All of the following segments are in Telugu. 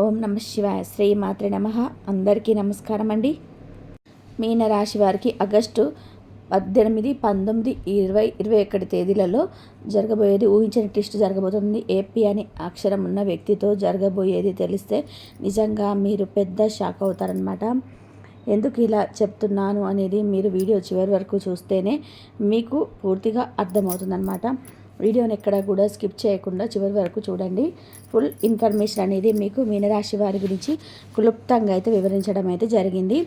ఓం నమ శివాయ శ్రీ నమ. అందరికీ నమస్కారం అండి. మీనరాశి వారికి ఆగస్టు పద్దెనిమిది పంతొమ్మిది ఇరవై ఇరవై ఒకటి తేదీలలో జరగబోయేది ఊహించని టెస్ట్ జరగబోతుంది. ఏపీ అని అక్షరం ఉన్న వ్యక్తితో జరగబోయేది తెలిస్తే నిజంగా మీరు పెద్ద షాక్ అవుతారనమాట ఎందుకు ఇలా చెప్తున్నాను అనేది మీరు వీడియో చివరి వరకు చూస్తేనే మీకు పూర్తిగా అర్థమవుతుందన్నమాట. వీడియోని ఎక్కడ కూడా స్కిప్ చేయకుండా చివరి వరకు చూడండి. ఫుల్ ఇన్ఫర్మేషన్ అనేది మీకు మీనరాశి వారి గురించి క్లుప్తంగా అయితే వివరించడం అయితే జరిగింది.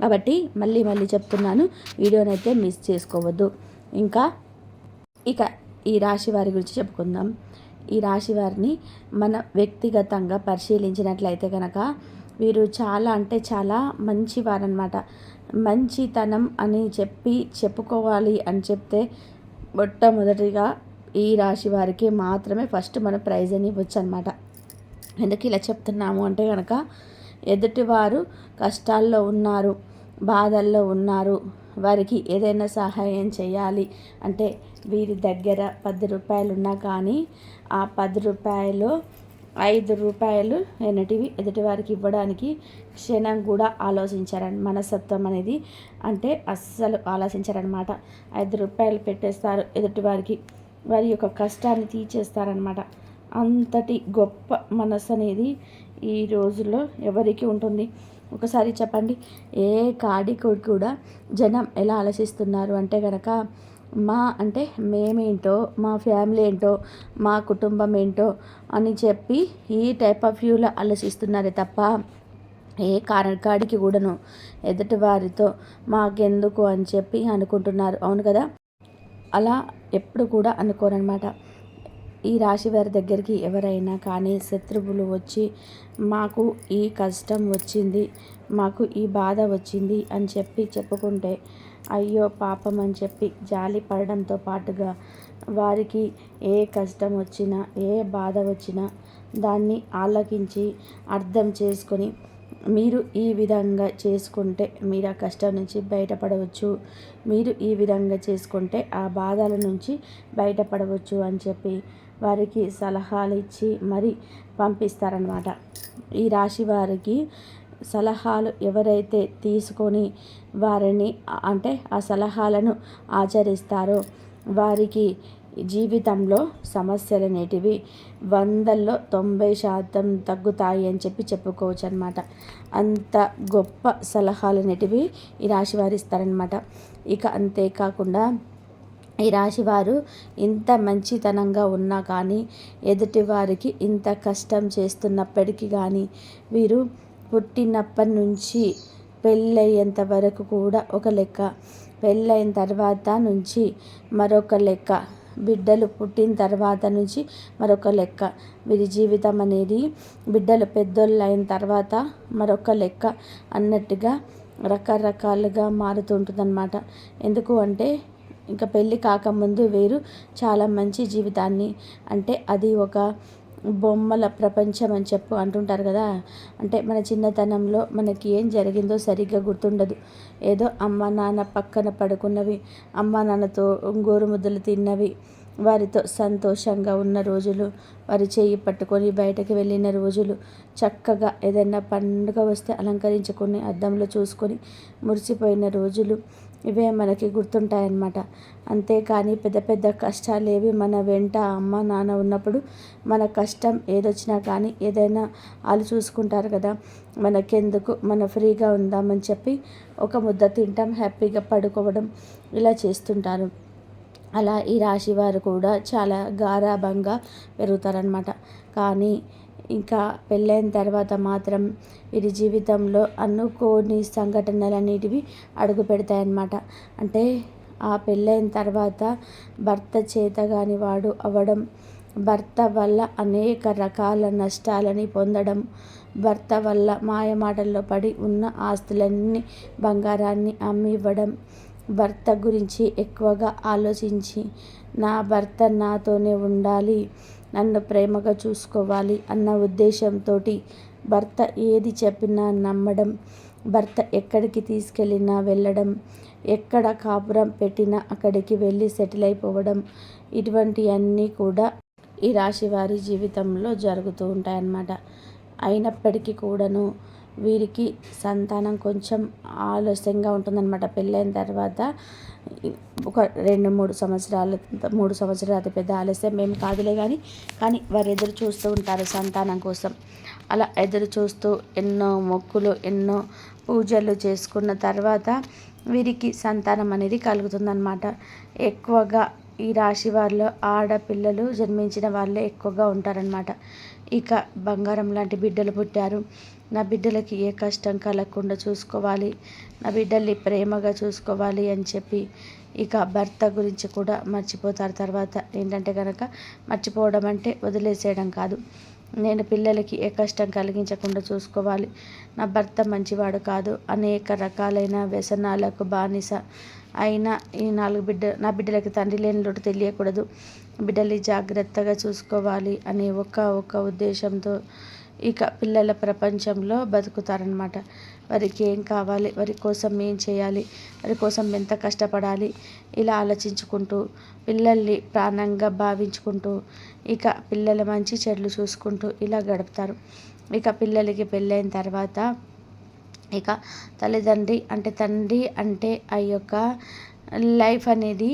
కాబట్టి మళ్ళీ మళ్ళీ చెప్తున్నాను వీడియోని అయితే మిస్ చేసుకోవద్దు. ఇంకా ఇక ఈ రాశి వారి గురించి చెప్పుకుందాం. ఈ రాశి వారిని మన వ్యక్తిగతంగా పరిశీలించినట్లయితే కనుక వీరు చాలా అంటే చాలా మంచివారనమాట మంచితనం అని చెప్పి చెప్పుకోవాలి అని చెప్తే మొట్టమొదటిగా ఈ రాశి వారికి మాత్రమే ఫస్ట్ మన ప్రైజ్ అని ఇవ్వచ్చు అనమాట ఎందుకు ఇలా చెప్తున్నాము అంటే కనుక ఎదుటివారు కష్టాల్లో ఉన్నారు బాధల్లో ఉన్నారు వారికి ఏదైనా సహాయం చేయాలి అంటే వీరి దగ్గర పది రూపాయలు ఉన్నా కానీ ఆ పది రూపాయలు ఐదు రూపాయలు ఎన్నటివి ఎదుటివారికి ఇవ్వడానికి క్షణం కూడా ఆలోచించారని మనస్తత్వం అనేది అంటే అస్సలు ఆలోచించారనమాట ఐదు రూపాయలు పెట్టేస్తారు ఎదుటివారికి. వారి యొక్క కష్టాన్ని తీర్చేస్తారనమాట అంతటి గొప్ప మనసు అనేది ఈ రోజుల్లో ఎవరికి ఉంటుంది. ఒకసారి చెప్పండి ఏ కాడికి కూడా జనం ఎలా ఆలోచిస్తున్నారు అంటే కనుక మా అంటే మేమేంటో మా ఫ్యామిలీ ఏంటో మా కుటుంబం ఏంటో అని చెప్పి ఈ టైప్ ఆఫ్ వ్యూలో ఆలోచిస్తున్నారే తప్ప ఏ కాడికి కూడాను ఎదుటి వారితో మాకెందుకు అని చెప్పి అనుకుంటున్నారు. అవును కదా? అలా ఎప్పుడు కూడా అనుకోరనమాట ఈ రాశి వారి దగ్గరికి ఎవరైనా కానీ శత్రువులు వచ్చి మాకు ఈ కష్టం వచ్చింది మాకు ఈ బాధ వచ్చింది అని చెప్పి చెప్పుకుంటే అయ్యో పాపం అని చెప్పి జాలి పడడంతో పాటుగా వారికి ఏ కష్టం వచ్చినా ఏ బాధ వచ్చినా దాన్ని ఆలకించి అర్థం చేసుకొని మీరు ఈ విధంగా చేసుకుంటే మీరు ఆ కష్టం నుంచి బయటపడవచ్చు. మీరు ఈ విధంగా చేసుకుంటే ఆ బాధల నుంచి బయటపడవచ్చు అని చెప్పి వారికి సలహాలు ఇచ్చి మరి పంపిస్తారనమాట ఈ రాశి వారికి సలహాలు ఎవరైతే తీసుకొని వారిని అంటే ఆ సలహాలను ఆచరిస్తారో వారికి జీవితంలో సమస్యలు అనేటివి వందల్లో తొంభై శాతం తగ్గుతాయి అని చెప్పి చెప్పుకోవచ్చు అనమాట అంత గొప్ప సలహాలు అనేటివి ఈ రాశి వారు ఇస్తారనమాట ఇక అంతేకాకుండా ఈ రాశివారు ఇంత మంచితనంగా ఉన్నా కానీ ఎదుటి వారికి ఇంత కష్టం చేస్తున్నప్పటికీ కానీ వీరు పుట్టినప్పటి నుంచి పెళ్ళయ్యేంత వరకు కూడా ఒక లెక్క పెళ్ళైన తర్వాత నుంచి మరొక లెక్క బిడ్డలు పుట్టిన తర్వాత నుంచి మరొక లెక్క. వీరి జీవితం అనేది బిడ్డలు పెద్దోళ్ళు అయిన తర్వాత మరొక లెక్క అన్నట్టుగా రకరకాలుగా మారుతుంటుందన్నమాట. ఎందుకు అంటే ఇంకా పెళ్ళి కాకముందు వేరు చాలా మంచి జీవితాన్ని. అంటే అది ఒక బొమ్మల ప్రపంచం అని చెప్పు అంటుంటారు కదా. అంటే మన చిన్నతనంలో మనకి ఏం జరిగిందో సరిగ్గా గుర్తుండదు. ఏదో అమ్మ నాన్న పక్కన పడుకున్నవి అమ్మ నాన్నతో గోరుముద్దలు తిన్నవి వారితో సంతోషంగా ఉన్న రోజులు వారి చేయి పట్టుకొని బయటకు వెళ్ళిన రోజులు చక్కగా ఏదైనా పండుగ వస్తే అలంకరించుకొని అద్దంలో చూసుకొని మురిసిపోయిన రోజులు ఇవే మనకి గుర్తుంటాయన్నమాట. అంతేకాని పెద్ద పెద్ద కష్టాలు ఏవి మన వెంట అమ్మ నాన్న ఉన్నప్పుడు మన కష్టం ఏదొచ్చినా కానీ ఏదైనా వాళ్ళు చూసుకుంటారు కదా. మనకెందుకు? మన ఫ్రీగా ఉందామని చెప్పి ఒక ముద్ద తింటాం హ్యాపీగా పడుకోవడం ఇలా చేస్తుంటారు. అలా ఈ రాశి వారు కూడా చాలా గారాభంగా పెరుగుతారనమాట కానీ ఇంకా పెళ్ళైన తర్వాత మాత్రం వీరి జీవితంలో అనుకోని సంఘటనలు అనేటివి అడుగు పెడతాయన్నమాట. అంటే ఆ పెళ్ళైన తర్వాత భర్త చేతగాని వాడు అవ్వడం భర్త వల్ల అనేక రకాల నష్టాలని పొందడం భర్త వల్ల మాయమాటల్లో పడి ఉన్న ఆస్తులన్నీ బంగారాన్ని అమ్మి ఇవ్వడం భర్త గురించి ఎక్కువగా ఆలోచించి నా భర్త నాతోనే ఉండాలి నన్ను ప్రేమగా చూసుకోవాలి అన్న ఉద్దేశంతో భర్త ఏది చెప్పినా నమ్మడం భర్త ఎక్కడికి తీసుకెళ్ళినా వెళ్ళడం ఎక్కడ కాపురం పెట్టినా అక్కడికి వెళ్ళి సెటిల్ అయిపోవడం ఇటువంటివన్నీ కూడా ఈ రాశి వారి జీవితంలో జరుగుతూ ఉంటాయన్నమాట. అయినప్పటికీ కూడాను వీరికి సంతానం కొంచెం ఆలస్యంగా ఉంటుందన్నమాట. పెళ్ళైన తర్వాత ఒక రెండు మూడు సంవత్సరాలు మూడు సంవత్సరాలు అతి పెద్ద ఆలస్యం మేము కాదులే కానీ కానీ వారు ఎదురు చూస్తూ ఉంటారు సంతానం కోసం. అలా ఎదురు చూస్తూ ఎన్నో మొక్కులు ఎన్నో పూజలు చేసుకున్న తర్వాత వీరికి సంతానం అనేది కలుగుతుందన్నమాట. ఎక్కువగా ఈ రాశి వారిలో ఆడపిల్లలు జన్మించిన వాళ్ళే ఎక్కువగా ఉంటారనమాట ఇక బంగారం లాంటి బిడ్డలు పుట్టారు. నా బిడ్డలకి ఏ కష్టం కలగకుండా చూసుకోవాలి. నా బిడ్డల్ని ప్రేమగా చూసుకోవాలి అని చెప్పి ఇక భర్త గురించి కూడా మర్చిపోతారు. తర్వాత ఏంటంటే కనుక మర్చిపోవడం అంటే వదిలేసేయడం కాదు. నేను పిల్లలకి ఏ కష్టం కలిగించకుండా చూసుకోవాలి. నా భర్త మంచివాడు కాదు. అనేక రకాలైన వ్యసనాలకు బానిస. అయినా ఈ నాలుగు బిడ్డ నా బిడ్డలకి తండ్రి లేని లోటు తెలియకూడదు. బిడ్డల్ని జాగ్రత్తగా చూసుకోవాలి అనే ఒక ఒక ఉద్దేశంతో ఇక పిల్లల ప్రపంచంలో బతుకుతారనమాట వారికి ఏం కావాలి? వారి కోసం ఏం చేయాలి? వారి కోసం ఎంత కష్టపడాలి? ఇలా ఆలోచించుకుంటూ పిల్లల్ని ప్రాణంగా భావించుకుంటూ ఇక పిల్లల మంచి చెడ్లు చూసుకుంటూ ఇలా గడుపుతారు. ఇక పిల్లలకి పెళ్ళైన తర్వాత ఇక తల్లిదండ్రి అంటే తండ్రి అంటే ఆ యొక్క లైఫ్ అనేది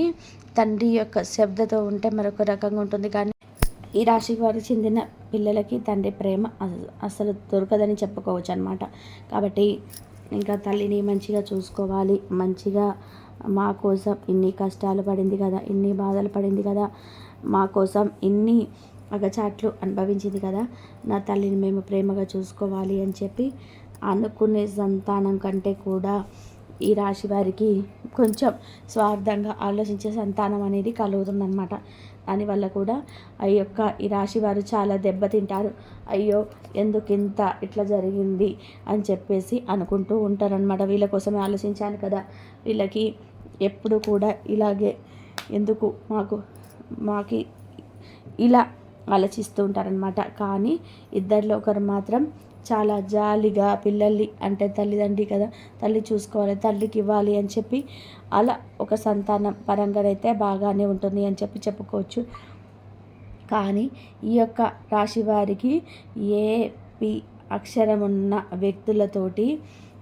తండ్రి యొక్క శబ్దతో ఉంటే మరొక రకంగా ఉంటుంది. కానీ ఈ రాశి వారికి చెందిన పిల్లలకి తండ్రి ప్రేమ అసలు దొరకదని చెప్పుకోవచ్చు అనమాట కాబట్టి ఇంకా తల్లిని మంచిగా చూసుకోవాలి. మంచిగా మా కోసం ఇన్ని కష్టాలు పడింది కదా ఇన్ని బాధలు పడింది కదా మా కోసం ఇన్ని అగచాట్లు అనుభవించింది కదా నా తల్లిని మేము ప్రేమగా చూసుకోవాలి అని చెప్పి అనుకునే సంతానం కంటే కూడా ఈ రాశి వారికి కొంచెం స్వార్థంగా ఆలోచించే సంతానం అనేది కలుగుతుందన్నమాట. దానివల్ల కూడా ఆ యొక్క ఈ రాశి వారు చాలా దెబ్బతింటారు. అయ్యో ఎందుకు ఇంత ఇట్లా జరిగింది అని చెప్పేసి అనుకుంటూ ఉంటారనమాట వీళ్ళ కోసమే ఆలోచించాను కదా. వీళ్ళకి ఎప్పుడు కూడా ఇలాగే ఎందుకు మాకు మాకి ఇలా ఆలోచిస్తూ ఉంటారనమాట కానీ ఇద్దరిలో ఒకరు మాత్రం చాలా జాలిగా పిల్లల్ని అంటే తల్లిదండ్రి కదా తల్లి చూసుకోవాలి తల్లికి ఇవ్వాలి అని చెప్పి అలా ఒక సంతానం పరంగానైతే బాగానే ఉంటుంది అని చెప్పి చెప్పుకోవచ్చు. కానీ ఈ యొక్క రాశి వారికి ఏ పి అక్షరం ఉన్న వ్యక్తులతోటి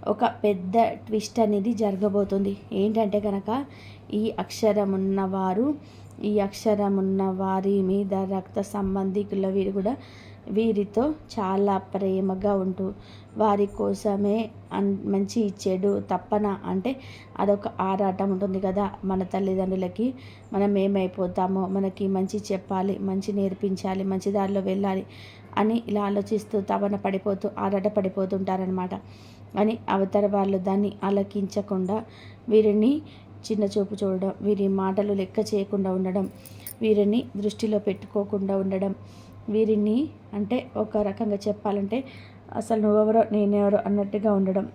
ఒక పెద్ద ట్విస్ట్ అనేది జరగబోతుంది. ఏంటంటే కనుక ఈ అక్షరం ఉన్నవారు ఈ అక్షరం ఉన్న వారి మీద రక్త సంబంధికుల వీరు కూడా వీరితో చాలా ప్రేమగా ఉంటూ వారి కోసమే అన్ మంచి చెడు తప్పన అంటే అదొక ఆరాటం ఉంటుంది కదా. మన తల్లిదండ్రులకి మనం ఏమైపోతామో మనకి మంచి చెప్పాలి మంచి నేర్పించాలి మంచి దారిలో వెళ్ళాలి అని ఇలా ఆలోచిస్తూ తపన పడిపోతూ ఆరాట పడిపోతుంటారనమాట అని అవతల వాళ్ళు దాన్ని ఆలకించకుండా వీరిని చిన్న చూపు చూడడం వీరి మాటలు లెక్క చేయకుండా ఉండడం వీరిని దృష్టిలో పెట్టుకోకుండా ఉండడం వీరిని అంటే ఒక రకంగా చెప్పాలంటే అసలు నువ్వెవరో నేనెవరో అన్నట్టుగా ఉండడం.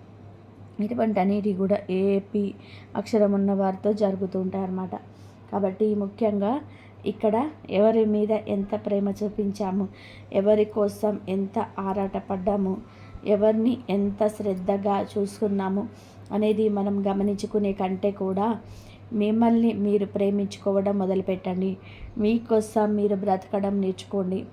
ఇటువంటి అనేది కూడా ఏపీ అక్షరం ఉన్న వారితో జరుగుతూ ఉంటాయన్నమాట. కాబట్టి ముఖ్యంగా ఇక్కడ ఎవరి మీద ఎంత ప్రేమ చూపించాము ఎవరి కోసం ఎంత ఆరాటపడ్డాము ఎవరిని ఎంత శ్రద్ధగా చూసుకున్నాము అనేది మనం గమనించుకునే కంటే కూడా మిమ్మల్ని మీరు ప్రేమించుకోవడం మొదలుపెట్టండి. మీకోసం మీరు బ్రతకడం నేర్చుకోండి.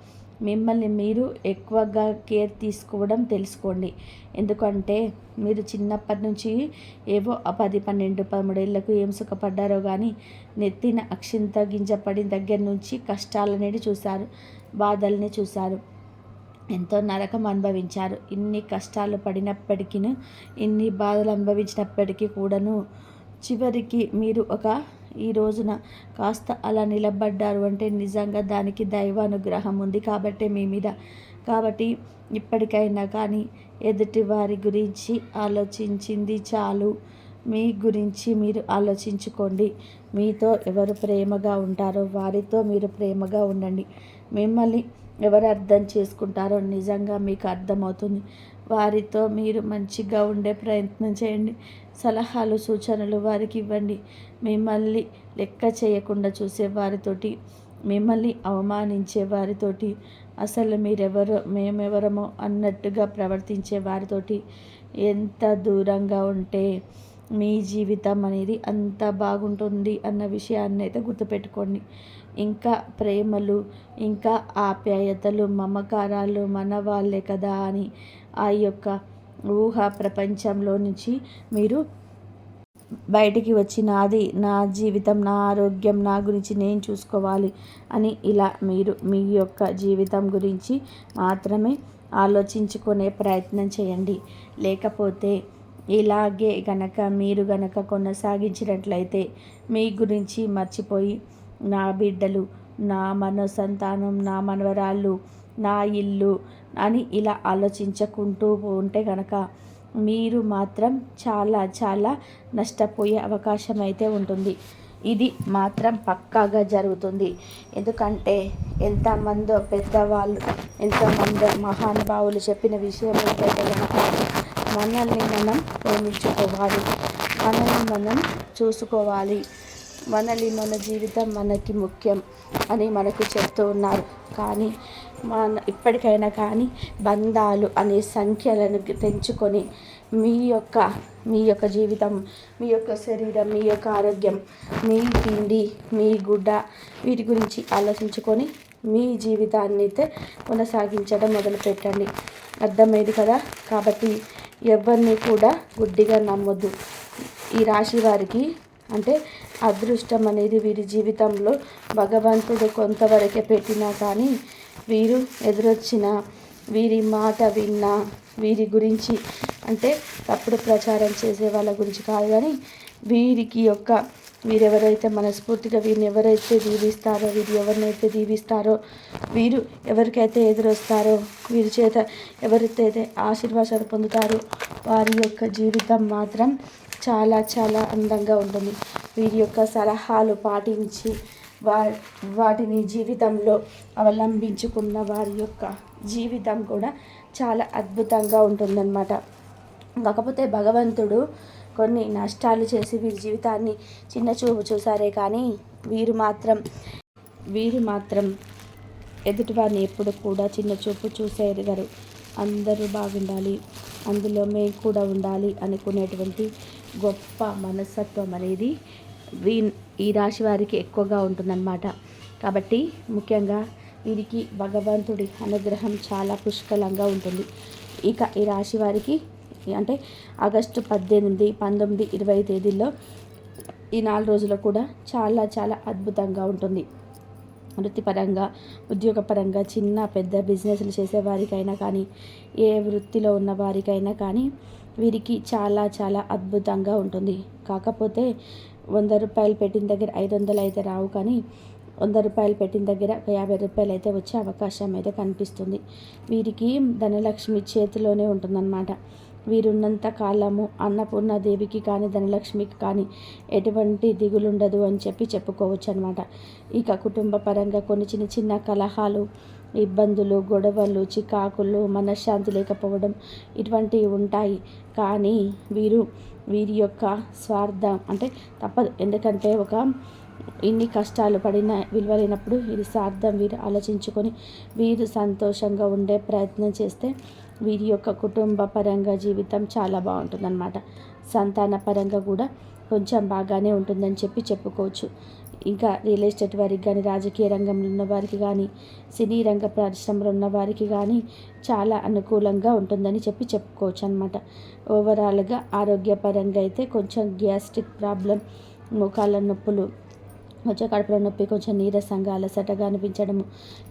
మిమ్మల్ని మీరు ఎక్కువగా కేర్ తీసుకోవడం తెలుసుకోండి. ఎందుకంటే మీరు చిన్నప్పటి నుంచి ఏవో పది పన్నెండు పదమూడేళ్ళకు ఏం సుఖపడ్డారో కానీ నెత్తిన అక్షింత గింజపడిన దగ్గర నుంచి కష్టాలనేది చూశారు. బాధల్ని చూశారు. ఎంతో నరకం అనుభవించారు. ఇన్ని కష్టాలు పడినప్పటికీ ఇన్ని బాధలు అనుభవించినప్పటికీ కూడాను చివరికి మీరు ఒక ఈ రోజున కాస్త అలా నిలబడ్డారు అంటే నిజంగా దానికి దైవానుగ్రహం ఉంది కాబట్టి మీ మీద. కాబట్టి ఇప్పటికైనా కానీ ఎదుటి వారి గురించి ఆలోచించింది చాలు. మీ గురించి మీరు ఆలోచించుకోండి. మీతో ఎవరు ప్రేమగా ఉంటారో వారితో మీరు ప్రేమగా ఉండండి. మిమ్మల్ని ఎవరు అర్థం చేసుకుంటారో నిజంగా మీకు అర్థమవుతుంది. వారితో మీరు మంచిగా ఉండే ప్రయత్నం చేయండి. సలహాలు సూచనలు వారికి ఇవ్వండి. మిమ్మల్ని లెక్క చేయకుండా చూసే వారితోటి మిమ్మల్ని అవమానించే వారితోటి అసలు మీరెవరో మేమెవరమో అన్నట్టుగా ప్రవర్తించే వారితోటి ఎంత దూరంగా ఉంటే మీ జీవితం అనేది అంత బాగుంటుంది అన్న విషయాన్ని అయితే గుర్తుపెట్టుకోండి. ఇంకా ప్రేమలు ఇంకా ఆప్యాయతలు మమకారాలు మన వాళ్ళే కదా అని ఆ యొక్క ఊహ ప్రపంచంలో నుంచి మీరు బయటికి వచ్చి నాది నా జీవితం నా ఆరోగ్యం నా గురించి నేను చూసుకోవాలి అని ఇలా మీరు మీ యొక్క జీవితం గురించి మాత్రమే ఆలోచించుకునే ప్రయత్నం చేయండి. లేకపోతే ఇలాగే గనక మీరు గనక కొనసాగించినట్లయితే మీ గురించి మర్చిపోయి నా బిడ్డలు నా మనసంతానం నా మనవరాళ్ళు నా ఇల్లు అని ఇలా ఆలోచించుకుంటూ ఉంటే కనుక మీరు మాత్రం చాలా చాలా నష్టపోయే అవకాశం అయితే ఉంటుంది. ఇది మాత్రం పక్కాగా జరుగుతుంది. ఎందుకంటే ఎంతమందో పెద్దవాళ్ళు ఎంతమందో మహానుభావులు చెప్పిన విషయం ఏంటంటే కనుక మనల్ని మనం ప్రేమించుకోవాలి. మనల్ని మనం చూసుకోవాలి. మనల్ని మన జీవితం మనకి ముఖ్యం అని మనకు చెప్తూ ఉన్నారు. కానీ మన ఇప్పటికైనా కానీ బంధాలు అనే సంఖ్యలను తెంచుకొని మీ యొక్క మీ యొక్క జీవితం మీ యొక్క శరీరం మీ యొక్క ఆరోగ్యం మీ తిండి మీ గుడ్డ వీటి గురించి ఆలోచించుకొని మీ జీవితాన్ని అయితే కొనసాగించడం మొదలుపెట్టండి. అర్థమైంది కదా? కాబట్టి ఎవరిని కూడా గుడ్డిగా నమ్మొద్దు. ఈ రాశి వారికి అంటే అదృష్టం అనేది వీరి జీవితంలో భగవంతుడు కొంతవరకే పెట్టినా కానీ వీరు ఎదురొచ్చిన వీరి మాట విన్నా వీరి గురించి అంటే తప్పుడు ప్రచారం చేసే వాళ్ళ గురించి కాదు కానీ వీరికి యొక్క వీరెవరైతే మనస్ఫూర్తిగా వీరిని ఎవరైతే దీవిస్తారో వీరు ఎవరినైతే దీవిస్తారో వీరు ఎవరికైతే ఎదురొస్తారో వీరి చేత ఎవరైతే ఆశీర్వాదాలు పొందుతారో వారి యొక్క జీవితం మాత్రం చాలా చాలా అందంగా ఉంటుంది. వీరి యొక్క సలహాలు పాటించి వా వాటిని జీవితంలో అవలంబించుకున్న వారి యొక్క జీవితం కూడా చాలా అద్భుతంగా ఉంటుందన్నమాట. కాకపోతే భగవంతుడు కొన్ని నష్టాలు చేసి వీరి జీవితాన్ని చిన్న చూపు చూసారే కానీ వీరు మాత్రం వీరు మాత్రం ఎదుటివారిని ఎప్పుడు కూడా చిన్న చూపు చూసేయగలరు అందరూ బాగుండాలి అందులో మేము కూడా ఉండాలి అనుకునేటువంటి గొప్ప మనస్తత్వం అనేది వీ ఈ రాశి వారికి ఎక్కువగా ఉంటుందన్నమాట. కాబట్టి ముఖ్యంగా వీరికి భగవంతుడి అనుగ్రహం చాలా పుష్కలంగా ఉంటుంది. ఇక ఈ రాశి వారికి అంటే ఆగస్టు పద్దెనిమిది పంతొమ్మిది ఇరవై తేదీల్లో ఈ నాలుగు రోజులు కూడా చాలా చాలా అద్భుతంగా ఉంటుంది. వృత్తిపరంగా ఉద్యోగపరంగా చిన్న పెద్ద బిజినెస్లు చేసేవారికైనా కానీ ఏ వృత్తిలో ఉన్న వారికైనా కానీ వీరికి చాలా చాలా అద్భుతంగా ఉంటుంది. కాకపోతే వంద రూపాయలు పెట్టిన దగ్గర ఐదు వందలు అయితే రావు కానీ వంద రూపాయలు పెట్టిన దగ్గర యాభై రూపాయలు అయితే వచ్చే అవకాశం అయితే కనిపిస్తుంది. వీరికి ధనలక్ష్మి చేతిలోనే ఉంటుందన్నమాట. వీరున్నంత కాలము అన్నపూర్ణాదేవికి కానీ ధనలక్ష్మికి కానీ ఎటువంటి దిగులుండదు అని చెప్పి చెప్పుకోవచ్చు అనమాట ఇక కుటుంబ పరంగా కొన్ని చిన్న చిన్న కలహాలు ఇబ్బందులు గొడవలు చికాకులు మనశ్శాంతి లేకపోవడం ఇటువంటివి ఉంటాయి. కానీ వీరు వీరి యొక్క స్వార్థం. అంటే తప్పదు. ఎందుకంటే ఒక ఇన్ని కష్టాలు పడిన విలువలేనప్పుడు ఇది స్వార్థం. వీరు ఆలోచించుకొని వీరు సంతోషంగా ఉండే ప్రయత్నం చేస్తే వీరి యొక్క కుటుంబ పరంగా జీవితం చాలా బాగుంటుందన్నమాట. సంతాన పరంగా కూడా కొంచెం బాగానే ఉంటుందని చెప్పి చెప్పుకోవచ్చు. ఇంకా రియల్ ఎస్టేట్ వారికి కానీ రాజకీయ రంగంలో ఉన్న వారికి కానీ సినీ రంగ పరిశ్రమలో ఉన్న వారికి కానీ చాలా అనుకూలంగా ఉంటుందని చెప్పి చెప్పుకోవచ్చు అనమాట ఓవరాల్గా ఆరోగ్యపరంగా అయితే కొంచెం గ్యాస్ట్రిక్ ప్రాబ్లం మోకాళ్ళ నొప్పులు వచ్చే కడుపులో నొప్పి కొంచెం నీరసంగా అలసటగా అనిపించడం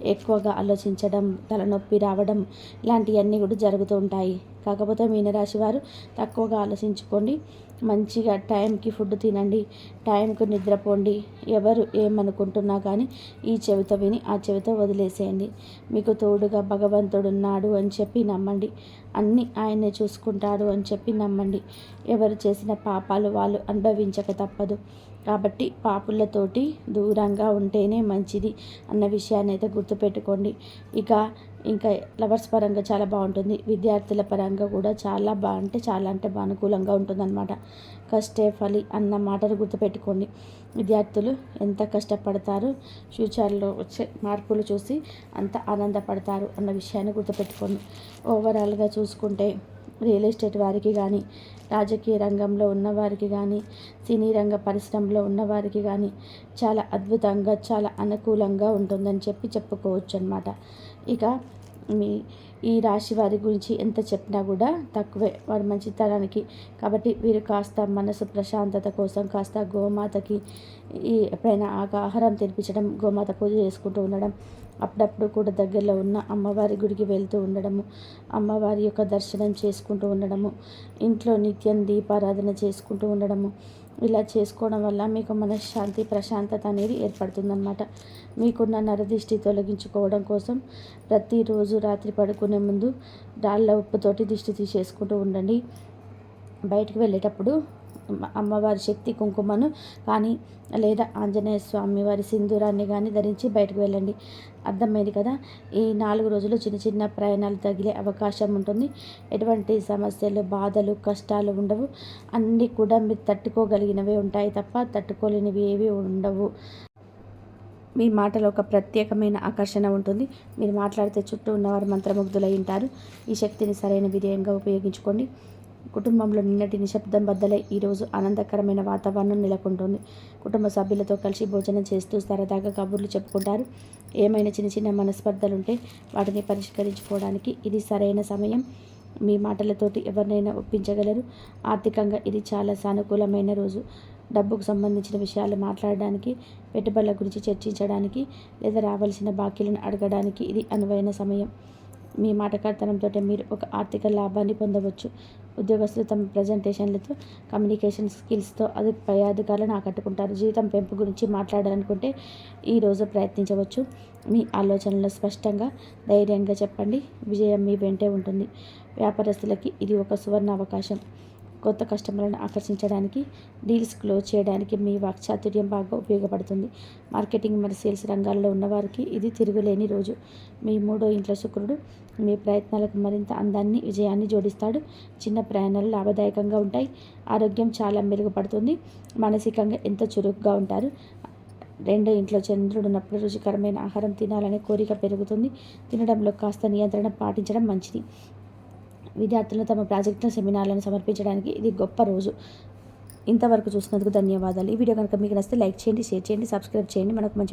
ఎక్కువగా ఆలోచించడం తలనొప్పి రావడం ఇలాంటివన్నీ కూడా జరుగుతూ ఉంటాయి. కాకపోతే మీనరాశి వారు తక్కువగా ఆలోచించుకోండి. మంచిగా టైంకి ఫుడ్ తినండి. టైంకు నిద్రపోండి. ఎవరు ఏమనుకుంటున్నా కానీ ఈ చెవితో విని ఆ చెవితో వదిలేసేయండి. మీకు తోడుగా భగవంతుడు ఉన్నాడు అని చెప్పి నమ్మండి. అన్నీ ఆయనే చూసుకుంటాడు అని చెప్పి నమ్మండి. ఎవరు చేసిన పాపాలు వాళ్ళు అనుభవించక తప్పదు. కాబట్టి పాపులతోటి దూరంగా ఉంటేనే మంచిది అన్న విషయాన్ని అయితే గుర్తుపెట్టుకోండి. ఇక ఇంకా లవర్స్ పరంగా చాలా బాగుంటుంది. విద్యార్థుల పరంగా కూడా చాలా బా అంటే చాలా అంటే అనుకూలంగా ఉంటుందన్నమాట. కష్టే ఫలి అన్న మాటను గుర్తుపెట్టుకోండి. విద్యార్థులు ఎంత కష్టపడతారు ఫ్యూచర్లో వచ్చే మార్పులు చూసి అంత ఆనందపడతారు అన్న విషయాన్ని గుర్తుపెట్టుకోండి. ఓవరాల్గా చూసుకుంటే రియల్ ఎస్టేట్ వారికి కానీ రాజకీయ రంగంలో ఉన్నవారికి కానీ సినీ రంగ పరిశ్రమలో ఉన్నవారికి కానీ చాలా అద్భుతంగా చాలా అనుకూలంగా ఉంటుందని చెప్పి చెప్పుకోవచ్చు అనమాట ఇక మీ ఈ రాశి వారి గురించి ఎంత చెప్పినా కూడా తక్కువే. వారి మంచితనానికి కాబట్టి వీరు కాస్త మనసు ప్రశాంతత కోసం కాస్త గోమాతకి ఈ ఎప్పుడైనా ఆహారం తినిపించడం గోమాత పూజ చేసుకుంటూ ఉండడం అప్పుడప్పుడు కూడా దగ్గరలో ఉన్న అమ్మవారి గుడికి వెళ్తూ ఉండడము అమ్మవారి యొక్క దర్శనం చేసుకుంటూ ఉండడము ఇంట్లో నిత్యం దీపారాధన చేసుకుంటూ ఉండడము. ఇలా చేసుకోవడం వల్ల మీకు మనశ్శాంతి ప్రశాంతత అనేది ఏర్పడుతుందన్నమాట. మీకున్న నరదిష్టి తొలగించుకోవడం కోసం ప్రతిరోజు రాత్రి పడుకునే ముందు రాళ్ళ ఉప్పుతోటి దిష్టి తీసేసుకుంటూ ఉండండి. బయటకు వెళ్ళేటప్పుడు అమ్మవారి శక్తి కుంకుమను కానీ లేదా ఆంజనేయ స్వామి వారి సింధూరాన్ని కానీ ధరించి బయటకు వెళ్ళండి. అర్థమైంది కదా? ఈ నాలుగు రోజులు చిన్న చిన్న ప్రయాణాలు తగిలే అవకాశం ఉంటుంది. ఎటువంటి సమస్యలు బాధలు కష్టాలు ఉండవు. అన్నీ కూడా మీరు తట్టుకోగలిగినవే ఉంటాయి తప్ప తట్టుకోలేనివి ఏవి ఉండవు. మీ మాటలో ఒక ప్రత్యేకమైన ఆకర్షణ ఉంటుంది. మీరు మాట్లాడితే చుట్టూ ఉన్నవారు మంత్రముగ్ధులై ఉంటారు. ఈ శక్తిని సరైన విధేయంగా ఉపయోగించుకోండి. కుటుంబంలో నిన్నటి నిశ్శబ్దం బద్దలై ఈరోజు ఆనందకరమైన వాతావరణం నెలకొంటుంది. కుటుంబ సభ్యులతో కలిసి భోజనం చేస్తూ సరదాగా కబుర్లు చెప్పుకుంటారు. ఏమైనా చిన్న చిన్న మనస్పర్ధలుంటే వాటిని పరిష్కరించుకోవడానికి ఇది సరైన సమయం. మీ మాటలతోటి ఎవరినైనా ఒప్పించగలరు. ఆర్థికంగా ఇది చాలా సానుకూలమైన రోజు. డబ్బుకు సంబంధించిన విషయాలు మాట్లాడడానికి పెట్టుబడుల గురించి చర్చించడానికి లేదా రావాల్సిన బాకీలను అడగడానికి ఇది అనువైన సమయం. మీ మాటకాడతనంతో మీరు ఒక ఆర్థిక లాభాన్ని పొందవచ్చు. ఉద్యోగస్తులు తమ ప్రజెంటేషన్లతో కమ్యూనికేషన్ స్కిల్స్తో అది పై అధికారులను ఆకట్టుకుంటారు. జీవితం పెంపు గురించి మాట్లాడాలనుకుంటే ఈరోజు ప్రయత్నించవచ్చు. మీ ఆలోచనలు స్పష్టంగా ధైర్యంగా చెప్పండి. విజయం మీ వెంటే ఉంటుంది. వ్యాపారస్తులకి ఇది ఒక సువర్ణ అవకాశం కొత్త కస్టమర్లను ఆకర్షించడానికి డీల్స్ క్లోజ్ చేయడానికి మీ వాక్చాతుర్యం బాగా ఉపయోగపడుతుంది. మార్కెటింగ్ మరియు సేల్స్ రంగాల్లో ఉన్నవారికి ఇది తిరుగులేని రోజు. మీ మూడో ఇంట్లో శుక్రుడు మీ ప్రయత్నాలకు మరింత అందాన్ని విజయాన్ని జోడిస్తాడు. చిన్న ప్రయాణాలు లాభదాయకంగా ఉంటాయి. ఆరోగ్యం చాలా మెరుగుపడుతుంది. మానసికంగా ఎంతో చురుకుగా ఉంటారు? రెండో ఇంట్లో చంద్రుడు ఉన్నప్పుడు రుచికరమైన ఆహారం తినాలనే కోరిక పెరుగుతుంది. తినడంలో కాస్త నియంత్రణ పాటించడం మంచిది. విద్యార్థులు తమ ప్రాజెక్టుల సెమినార్లను సమర్పించడానికి ఇది గొప్ప రోజు. ఇంతవరకు చూసినందుకు ధన్యవాదాలు. ఈ వీడియో కనుక మీకు నచ్చితే లైక్ చేయండి షేర్ చేయండి సబ్స్క్రైబ్ చేయండి. మనకు మంచి